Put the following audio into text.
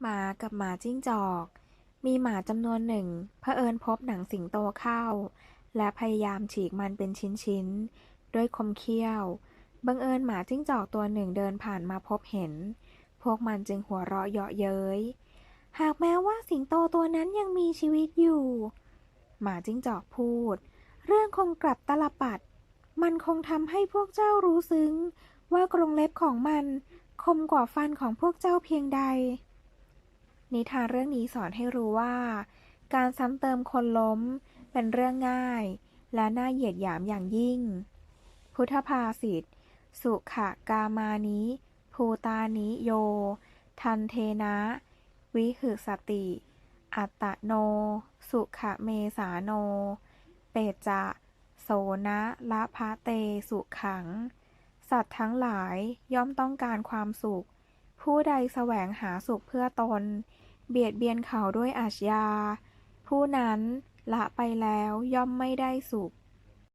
หมากับหมาจิ้งจอก มีหมาจำนวนหนึ่งเผอิญพบหนังสิงโตเข้า และพยายามฉีกมันเป็นชิ้นๆ ด้วยคมเขี้ยว บังเอิญหมาจิ้งจอกตัวหนึ่งเดินผ่านมาพบเห็น พวกมันจึงหัวเราะเยาะเย้ย หากแม้ว่าสิงโตตัวนั้นยังมีชีวิตอยู่ หมาจิ้งจอกพูด เรื่องคงกลับตลปัด มันคงทำให้พวกเจ้ารู้ซึ้ง ว่ากรงเล็บของมันคมกว่าฟันของพวกเจ้าเพียงใด นิทานเรื่องนี้สอนให้รู้ว่า การซ้ำเติมคนล้มเป็นเรื่องง่าย และน่าเหยียดหยามอย่างยิ่ง พุทธภาษิตสุขกามานิภูตานิโย ทันเทนะ วิหึสติ อัตโน สุขเมสาโน เปจะ โสนะละพะเตสุขัง สัตว์ทั้งหลายย่อมต้องการความสุข ผู้ใดแสวงหาสุขเพื่อตน เบียดเบียนเขาด้วยอาชญา ผู้นั้นละไปแล้วย่อมไม่ได้สุข